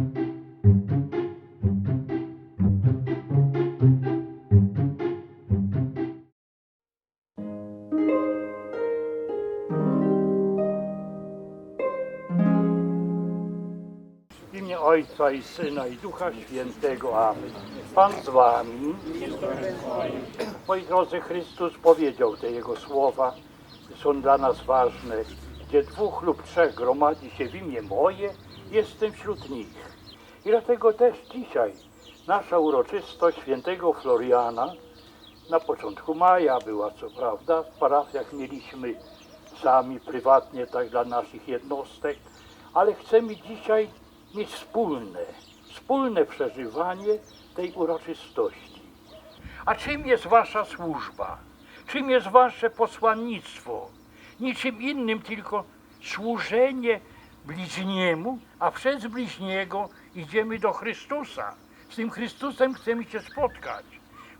W imię Ojca i Syna i Ducha Świętego. Amen. Pan z wami. Moi drodzy, Chrystus powiedział te Jego słowa, są dla nas ważne. Gdzie dwóch lub trzech gromadzi się w imię moje, jestem wśród nich. I dlatego też dzisiaj nasza uroczystość świętego Floriana na początku maja była, co prawda, w parafiach mieliśmy sami prywatnie, tak dla naszych jednostek, ale chcemy dzisiaj mieć wspólne, wspólne przeżywanie tej uroczystości. A czym jest wasza służba? Czym jest wasze posłannictwo? Niczym innym, tylko służenie bliźniemu, a przez bliźniego idziemy do Chrystusa. Z tym Chrystusem chcemy się spotkać,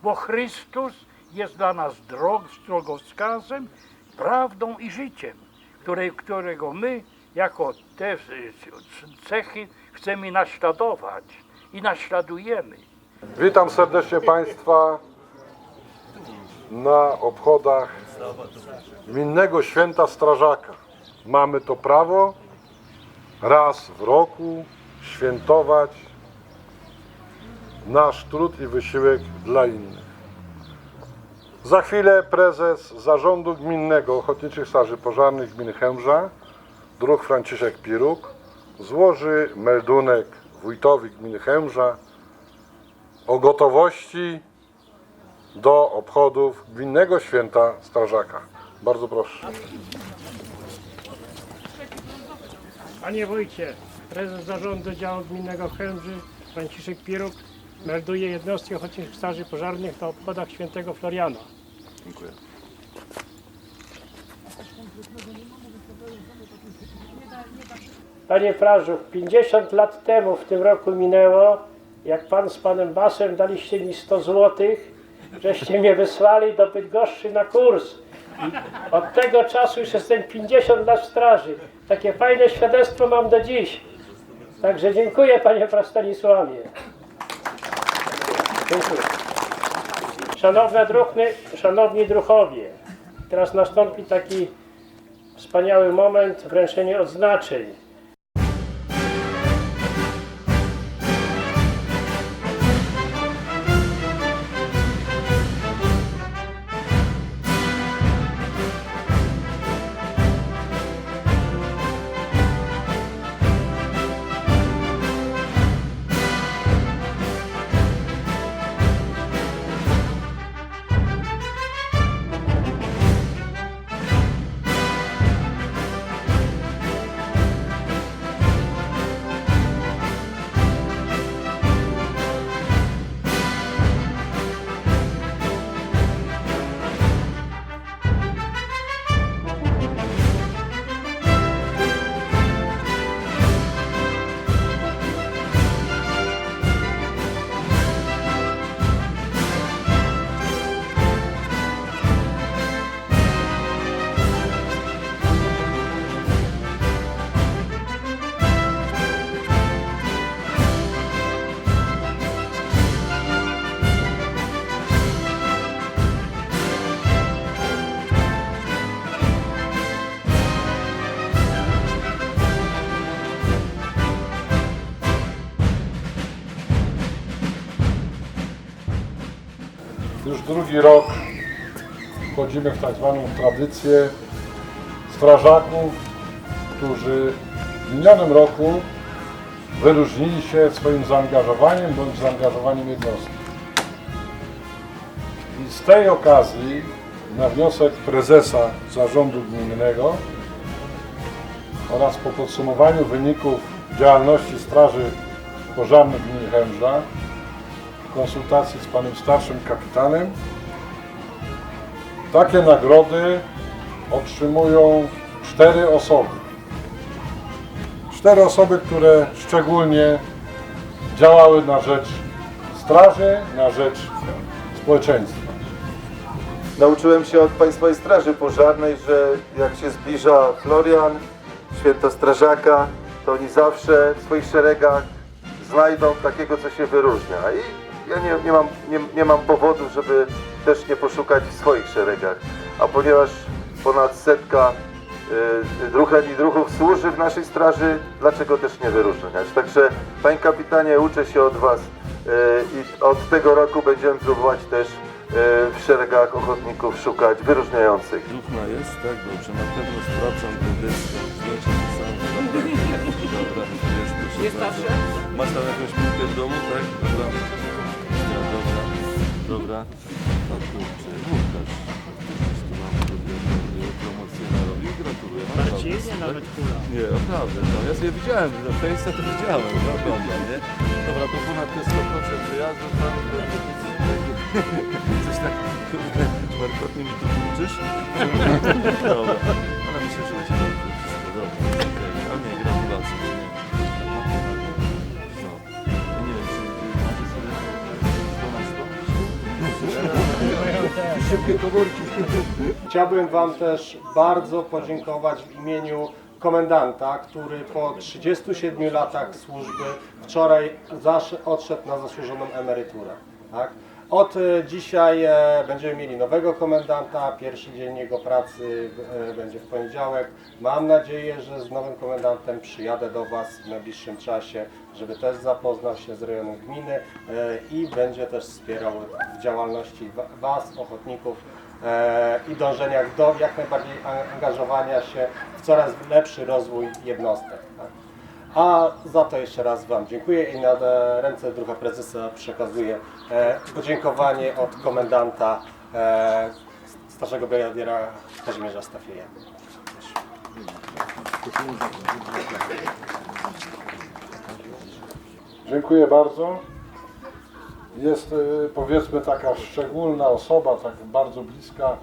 bo Chrystus jest dla nas drog, drogowskazem, prawdą i życiem, które, którego my jako te cechy chcemy naśladować i naśladujemy. Witam serdecznie Państwa na obchodach gminnego święta Strażaka. Mamy to prawo raz w roku świętować nasz trud i wysiłek dla innych. Za chwilę prezes Zarządu Gminnego Ochotniczych Straży Pożarnych Gminy Chemża, druh Franciszek Piruk, złoży meldunek wójtowi gminy Chemża o gotowości do obchodów gminnego święta Strażaka. Bardzo proszę. Panie Wójcie, prezes zarządu działu gminnego Chełmży Franciszek Piruk melduje jednostki ochotniczych straży pożarnych na obchodach świętego Floriana. Panie Prażu, 50 lat temu w tym roku minęło, jak pan z panem Basem daliście mi 100 złotych, żeście mnie wysłali do Bydgoszczy na kurs. Od tego czasu już jestem 50 lat w straży. Takie fajne świadectwo mam do dziś. Także dziękuję panie Prastanisławie. Dziękuję. Szanowne druhny, szanowni druchowie, teraz nastąpi taki wspaniały moment wręczenie odznaczeń. Drugi rok wchodzimy w tak zwaną tradycję strażaków, którzy w minionym roku wyróżnili się swoim zaangażowaniem bądź zaangażowaniem jednostki. I z tej okazji na wniosek prezesa zarządu gminnego oraz po podsumowaniu wyników działalności Straży Pożarnej gminy Chemża konsultacji z panem starszym kapitanem takie nagrody otrzymują cztery osoby. Cztery osoby, które szczególnie działały na rzecz straży, na rzecz społeczeństwa. Nauczyłem się od Państwowej Straży Pożarnej, że jak się zbliża Florian, święto strażaka, to oni zawsze w swoich szeregach znajdą takiego, co się wyróżnia. I ja nie, nie, mam, nie, nie mam powodu, żeby też nie poszukać w swoich szeregach. A ponieważ ponad setka y, druhen i druhów służy w naszej straży, dlaczego też nie wyróżniać? Także, panie kapitanie, uczę się od was y, i od tego roku będziemy próbować też y, w szeregach ochotników szukać wyróżniających. Równa jest, tak? Dobrze, na pewno sprawdzam tę deskę. Zdjęcie sam. Dobra, jest, proszę Jest bardzo. zawsze? Masz tam jakąś piłkę w domu, tak? Dobra. Dobra. No kurczę, Łukasz. Przecież tu mam sobie promocję narobił. Gratuluję. Marcinie nawet kula. Nie, naprawdę, no ja sobie widziałem, że na Face'a to widziałem, no oglądam, nie? Dobra, to ponad te 100% przejazdu, tam coś tak, kurde, markotnie mi tu włóczysz. Dobra, ale myślę, że będzie dobrze wszystko, dobrze, Szybkie komórki. Chciałbym Wam też bardzo podziękować w imieniu komendanta, który po 37 latach służby wczoraj odszedł na zasłużoną emeryturę. Tak? Od e, dzisiaj e, będziemy mieli nowego komendanta, pierwszy dzień jego pracy e, będzie w poniedziałek. Mam nadzieję, że z nowym komendantem przyjadę do Was w najbliższym czasie, żeby też zapoznał się z rejonem gminy i będzie też wspierał w działalności wa- Was, ochotników i dążeniach do jak najbardziej angażowania się w coraz lepszy rozwój jednostek. A za to jeszcze raz Wam dziękuję i na e, ręce druga prezesa przekazuję e, podziękowanie od komendanta e, starszego brygadiera Kazimierza Stafieja. Dziękuję bardzo. Jest y, powiedzmy taka szczególna osoba, tak bardzo bliska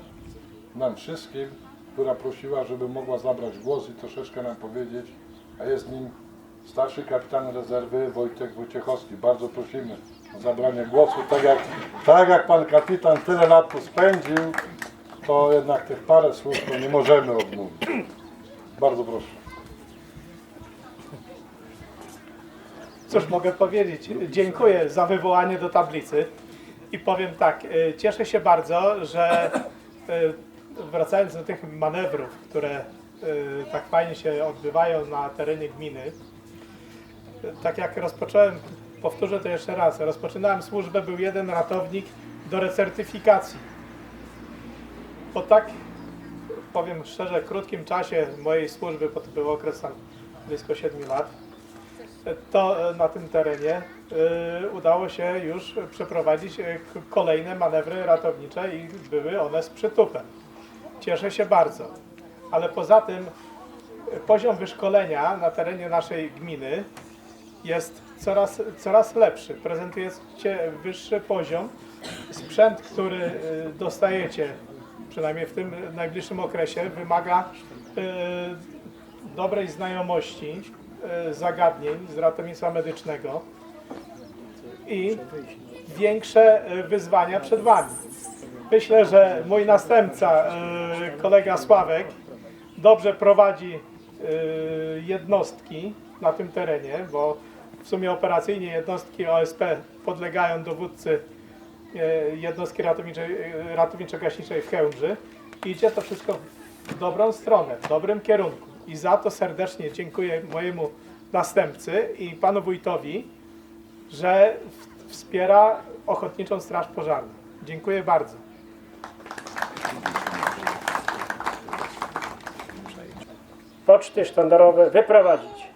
nam wszystkim, która prosiła, żeby mogła zabrać głos i troszeczkę nam powiedzieć, a jest nim starszy kapitan rezerwy Wojtek Wojciechowski. Bardzo prosimy o zabranie głosu. Tak jak, tak jak pan kapitan tyle lat tu spędził, to jednak tych parę słów to nie możemy odmówić. Bardzo proszę. Cóż mogę powiedzieć? Dziękuję za wywołanie do tablicy i powiem tak, y, cieszę się bardzo, że y, wracając do tych manewrów, które y, tak fajnie się odbywają na terenie gminy, tak jak rozpocząłem, powtórzę to jeszcze raz, rozpoczynałem służbę, był jeden ratownik do recertyfikacji. Po tak, powiem szczerze, krótkim czasie mojej służby, bo to był okres tam blisko 7 lat, to e, na tym terenie y, udało się już przeprowadzić e, kolejne manewry ratownicze i były one z przytupem. Cieszę się bardzo. Ale poza tym e, poziom wyszkolenia na terenie naszej gminy jest coraz, coraz lepszy. Prezentujecie wyższy poziom. Sprzęt, który y, dostajecie, przynajmniej w tym najbliższym okresie, wymaga y, dobrej znajomości e, zagadnień z ratownictwa medycznego i większe wyzwania przed Wami. Myślę, że mój następca, kolega Sławek, dobrze prowadzi jednostki na tym terenie, bo w sumie operacyjnie jednostki OSP podlegają dowódcy e, jednostki e, ratowniczo-gaśniczej w Chełmży. Idzie to wszystko w dobrą stronę, w dobrym kierunku. I za to serdecznie dziękuję mojemu następcy i panu wójtowi, że wspiera Ochotniczą Straż Pożarną. Dziękuję bardzo. Poczty sztandarowe wyprowadzić.